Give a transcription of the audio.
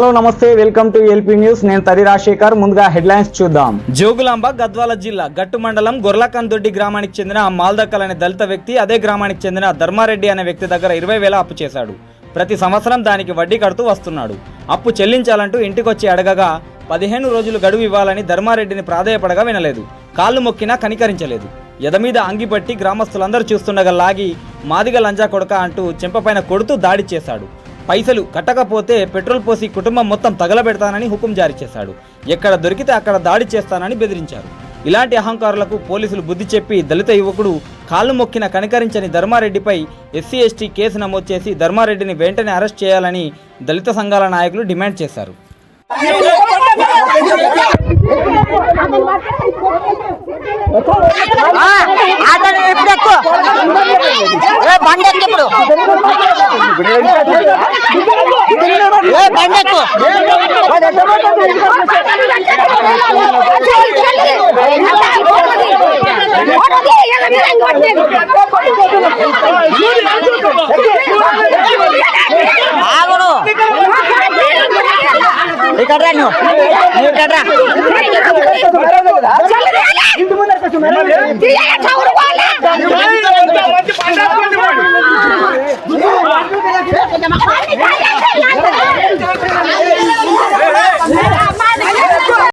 Hello నమస్తే welcome to LP news. నేను తరి రాజశేఖర్. ముందుగా హెడ్లైన్స్ చూద్దాం. జోగులాంబ గద్వాల జిల్లా గట్టు మండలం గొర్లకందొడ్డి గ్రామానికి చెందిన మాల్దక్కల్ అనే దళిత వ్యక్తి అదే గ్రామానికి చెందిన ధర్మారెడ్డి అనే వ్యక్తి దగ్గర ఇరవై వేల అప్పు చేశాడు. ప్రతి సంవత్సరం దానికి వడ్డీ కడుతూ వస్తున్నాడు. అప్పు చెల్లించాలంటూ ఇంటికొచ్చి అడగగా పదిహేను రోజులు గడువు ఇవ్వాలని ధర్మారెడ్డిని ప్రాధేయపడగా వినలేదు. కాళ్ళు మొక్కినా కనికరించలేదు. ఎదమీద అంగిపట్టి గ్రామస్తులందరూ చూస్తుండగా లాగి మాదిగ లంజా కొడక అంటూ చెంపపైన కొడుతూ దాడి చేశాడు. పైసలు కట్టకపోతే పెట్రోల్ పోసి కుటుంబం మొత్తం తగలబెడతానని హుకుం జారీ చేశాడు. ఎక్కడ దొరికితే అక్కడ దాడి చేస్తానని బెదిరించారు. ఇలాంటి అహంకారులకు పోలీసులు బుద్ధి చెప్పి దళిత యువకుడు కాళ్ళు మొక్కిన కనికరించని ధర్మారెడ్డిపై ఎస్సీ ఎస్టీ కేసు నమోదు చేసి ధర్మారెడ్డిని వెంటనే అరెస్ట్ చేయాలని దళిత సంఘాల నాయకులు డిమాండ్ చేశారు. ఇక్కడ రా నువ్వు. నువ్వు ఇక్కడ రా.